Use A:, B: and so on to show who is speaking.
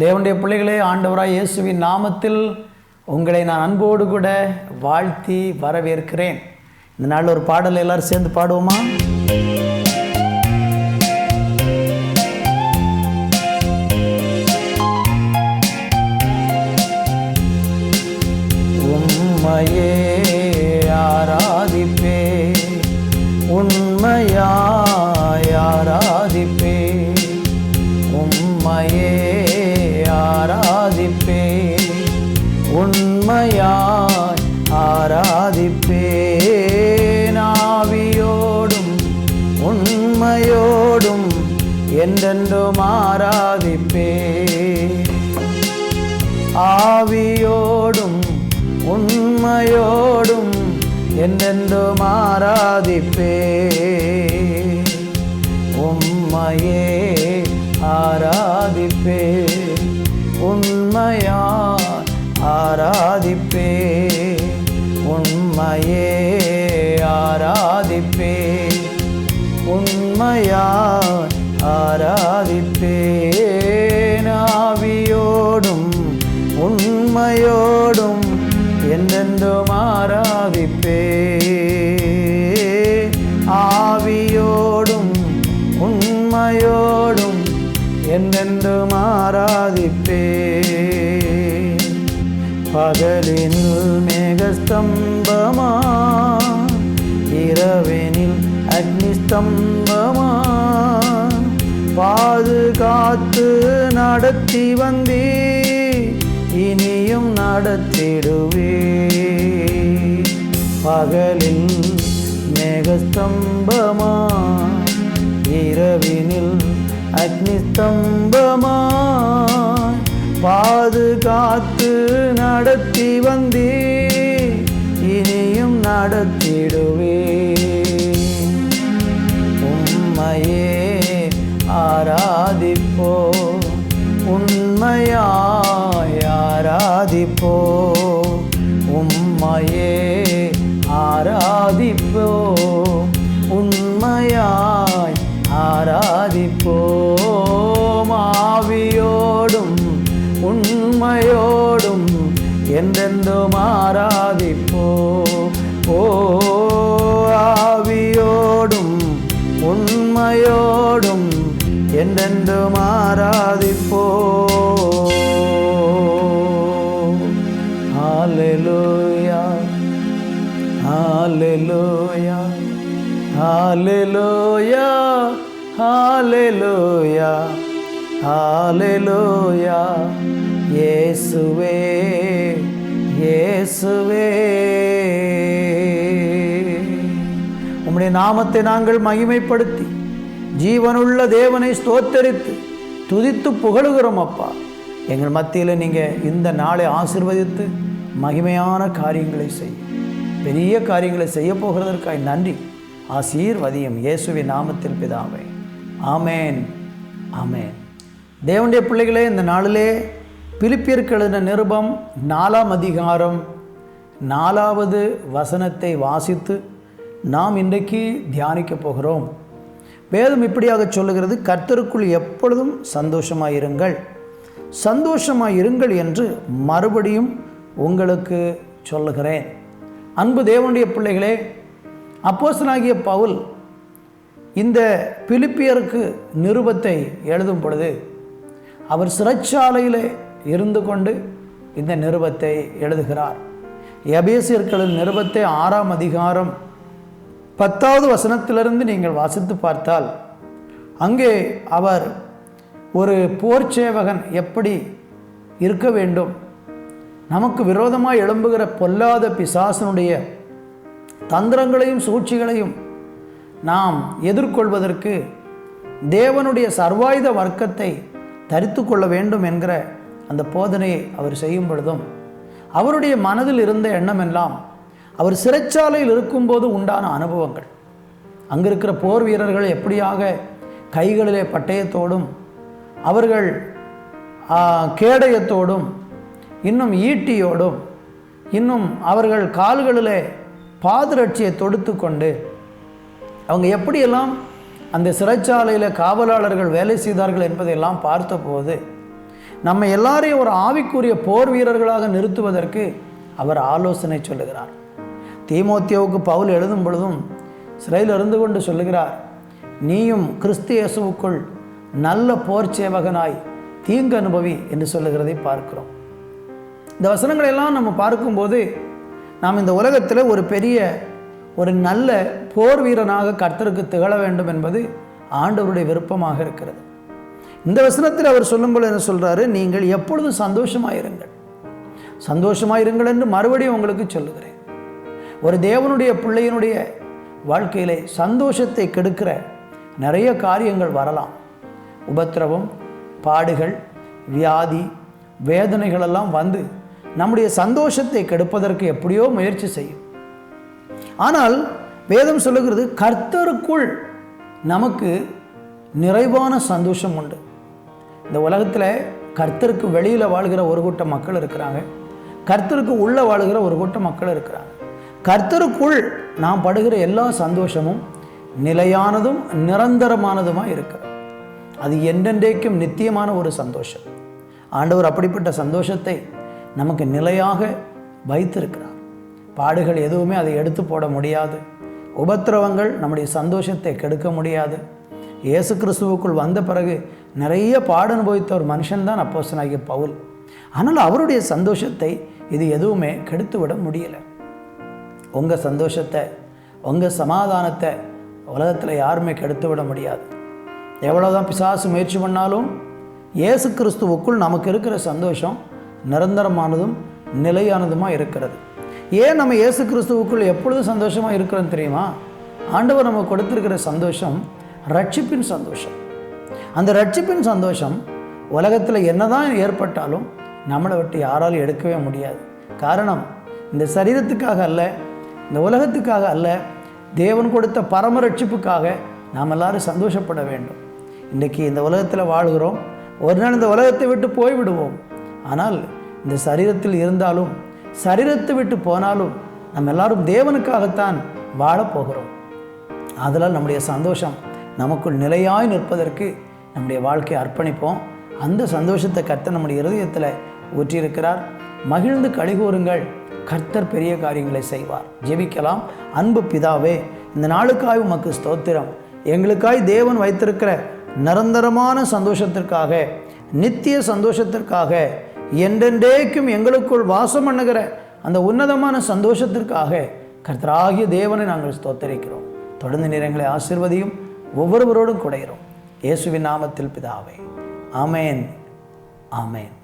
A: தேவனுடைய பிள்ளைகளே ஆண்டவராய் இயேசுவின் நாமத்தில் உங்களை நான் அன்போடு கூட வாழ்த்தி வரவேற்கிறேன். இந்த நாள் ஒரு பாடல் எல்லாரும் சேர்ந்து பாடுவோமா? உம்மையே கருணையோடும் என்றென்றும் மாறாதிப்பே. உம்மையே ஆராதிப்பே. உண்மையா ஆராதிப்பே. உண்மையே ஆராதிப்பே. உண்மையா ஆராதிப்பே நாவியோடும் உண்மையோடும் என்னென்று மாறாதிப்பே பகலினில் மேகஸ்தம்பமா இரவினில் அக்னிஸ்தம்பமா பாதுகாத்து நடத்தி வந்தே இனியும் நடத்திடுவே பகலில் மேகஸ்தம்பமா ஸ்தம்பமாய் பாதுகாத்து நடத்தி வந்தே இனியும் நடத்திடுவே என்றென்றும் ஆராதிப்போ ஓ ஆவியோடும் உண்மையோடும் என்றென்றும் ஆராதிப்போ ஹalleluya ஹalleluya ஹalleluya ஹalleluya ஹalleluya. இயேசுவே இயேசுவே உம்முடைய நாமத்தை நாங்கள் மகிமைப்படுத்தி ஜீவனுள்ள தேவனை ஸ்தோத்தரித்து துதித்து புகழுகிறோம் அப்பா. எங்கள் மத்தியில் நீங்கள் இந்த நாளை ஆசிர்வதித்து மகிமையான காரியங்களை செய்ய பெரிய காரியங்களை செய்ய போகிறதற்காய் நன்றி. ஆசீர்வதியம் இயேசுவின் நாமத்தில் பிதாவே. ஆமேன். ஆமேன். தேவனுடைய பிள்ளைகளே இந்த நாளிலே பிலிப்பியருக்கு எழுதின நிருபம் நாலாம் அதிகாரம் நாலாவது வசனத்தை வாசித்து நாம் இன்றைக்கு தியானிக்க போகிறோம். வேதம் இப்படியாக சொல்லுகிறது கர்த்தருக்குள் எப்பொழுதும் சந்தோஷமா இருங்கள். சந்தோஷமாக இருங்கள் என்று மறுபடியும் உங்களுக்கு சொல்லுகிறேன். அன்பு தேவனுடைய பிள்ளைகளே அப்போசனாகிய பவுல் இந்த பிலிப்பியருக்கு நிருபத்தை எழுதும் பொழுது அவர் சிறைச்சாலையில் இருந்து கொண்டு இந்த நிருபத்தை எழுதுகிறார். எபேசியர்களின் நிருபத்தை ஆறாம் அதிகாரம் பத்தாவது வசனத்திலிருந்து நீங்கள் வாசித்து பார்த்தால் அங்கே அவர் ஒரு போர் சேவகன் எப்படி இருக்க வேண்டும்? நமக்கு விரோதமாக எழும்புகிற பொல்லாத பிசாசனுடைய தந்திரங்களையும் சூழ்ச்சிகளையும் நாம் எதிர்கொள்வதற்கு தேவனுடைய சர்வாயுத வர்க்கத்தை தரித்து கொள்ள வேண்டும் என்கிற அந்த போதனையை அவர் செய்யும் பொழுதும் அவருடைய மனதில் இருந்த எண்ணமெல்லாம் அவர் சிறைச்சாலையில் இருக்கும்போது உண்டான அனுபவங்கள். அங்கே இருக்கிற போர் வீரர்கள் எப்படியாக கைகளிலே பட்டயத்தோடும் அவர்கள் கேடயத்தோடும் இன்னும் ஈட்டியோடும் இன்னும் அவர்கள் கால்களிலே பாதுரட்சியை தொடுத்து கொண்டு அவங்க எப்படியெல்லாம் அந்த சிறைச்சாலையில் காவலாளர்கள் வேலை செய்தார்கள் என்பதையெல்லாம் பார்த்தபோது நம்ம எல்லாரையும் ஒரு ஆவிக்குரிய போர் வீரர்களாக நிறுத்துவதற்கு அவர் ஆலோசனை சொல்லுகிறார். தீமோத்தியோவுக்கு பவுல் எழுதும் பொழுதும் சிறையில் இருந்து கொண்டு சொல்லுகிறார் நீயும் கிறிஸ்து இயேசுவுக்குள் நல்ல போர் சேவகனாய் தீங்கு அனுபவி என்று சொல்லுகிறதை பார்க்கிறோம். இந்த வசனங்களை எல்லாம் நம்ம பார்க்கும்போது நாம் இந்த உலகத்தில் ஒரு பெரிய ஒரு நல்ல போர் வீரனாக கர்த்தருக்கு திகழ வேண்டும் என்பது ஆண்டவருடைய விருப்பமாக இருக்கிறது. இந்த வசனத்தில் அவர் சொல்லும்போது என்ன சொல்றாரு? நீங்கள் எப்பொழுதும் சந்தோஷமாயிருங்கள். சந்தோஷமாயிருங்கள் என்று மறுபடியும் உங்களுக்கு சொல்லுகிறேன். ஒரு தேவனுடைய பிள்ளையினுடைய வாழ்க்கையிலே சந்தோஷத்தை கெடுக்கிற நிறைய காரியங்கள் வரலாம். உபத்திரவம் பாடுகள் வியாதி வேதனைகள் எல்லாம் வந்து நம்முடைய சந்தோஷத்தை கெடுப்பதற்கு எப்படியோ முயற்சி செய்யும். ஆனால் வேதம் சொல்லுகிறது கர்த்தருக்குள் நமக்கு நிறைவான சந்தோஷம் உண்டு. இந்த உலகத்தில் கர்த்தருக்கு வெளியில் வாழ்கிற ஒரு கூட்டம் மக்கள் இருக்கிறாங்க. கர்த்தருக்கு உள்ளே வாழ்கிற ஒரு கூட்டம் மக்கள் இருக்கிறாங்க. கர்த்தருக்குள் நாம் படுகிற எல்லா சந்தோஷமும் நிலையானதும் நிரந்தரமானதுமாக இருக்கிறது அது என்றென்றைக்கும் நித்தியமான ஒரு சந்தோஷம். ஆண்டவர் அப்படிப்பட்ட சந்தோஷத்தை நமக்கு நிலையாக வைத்திருக்கிறார். பாடுகள் எதுவுமே அதை எடுத்து போட முடியாது. உபத்திரவங்கள் நம்முடைய சந்தோஷத்தை கெடுக்க முடியாது. இயேசு கிறிஸ்துவுக்குள் வந்த பிறகு நிறைய பாடு அனுபவித்த ஒரு மனுஷன்தான் அப்போசனாகிய பவுல். ஆனால் அவருடைய சந்தோஷத்தை இது எதுவுமே கெடுத்து விட முடியலை. உங்கள் சந்தோஷத்தை உங்கள் சமாதானத்தை உலகத்தில் யாருமே கெடுத்து விட முடியாது. எவ்வளோதான் பிசாசு முயற்சி பண்ணாலும் இயேசு கிறிஸ்துவுக்குள் நமக்கு இருக்கிற சந்தோஷம் நிரந்தரமானதும் நிலையானதுமாக இருக்கிறது. ஏன் நம்ம இயேசு கிறிஸ்துவுக்குள் எப்பொழுதும் சந்தோஷமாக இருக்கிறோம் தெரியுமா? ஆண்டவர் நமக்கு கொடுத்துருக்கிற சந்தோஷம் ரட்சிப்பின் சந்தோஷம். அந்த ரட்சிப்பின் சந்தோஷம் உலகத்தில் என்னதான் ஏற்பட்டாலும் நம்மளை விட்டு யாராலும் எடுக்கவே முடியாது. காரணம் இந்த சரீரத்துக்காக அல்ல இந்த உலகத்துக்காக அல்ல தேவன் கொடுத்த பரம ரட்சிப்புக்காக நாம் எல்லாரும் சந்தோஷப்பட வேண்டும். இன்றைக்கி இந்த உலகத்தில் வாழ்கிறோம். ஒரு நாள் இந்த உலகத்தை விட்டு போய்விடுவோம். ஆனால் இந்த சரீரத்தில் இருந்தாலும் சரீரத்தை விட்டு போனாலும் நம்ம எல்லாரும் தேவனுக்காகத்தான் வாழப் போகிறோம். அதனால் நம்முடைய சந்தோஷம் நமக்குள் நிலையாய் நிற்பதற்கு நம்முடைய வாழ்க்கையை அர்ப்பணிப்போம். அந்த சந்தோஷத்தை கர்த்தர் நம்முடைய இருதயத்தில் ஊற்றியிருக்கிறார். மகிழ்ந்து கழிகூறுங்கள் கர்த்தர் பெரிய காரியங்களை செய்வார். ஜெபிக்கலாம். அன்பு பிதாவே இந்த நாளுக்காய் உமக்கு ஸ்தோத்திரம். எங்களுக்காய் தேவன் வைத்திருக்கிற நிரந்தரமான சந்தோஷத்திற்காக நித்திய சந்தோஷத்திற்காக என்றென்றேக்கும் எங்களுக்குள் வாசம் பண்ணுகிற அந்த உன்னதமான சந்தோஷத்திற்காக கர்த்தராகிய தேவனை நாங்கள் ஸ்தோத்தரிக்கிறோம். தொடர்ந்து நிறங்களை ஆசிர்வதியும். ஒவ்வொருவரோடும் குடையிறோம். இயேசுவின் நாமத்தில் பிதாவே. அமேன் அமேன்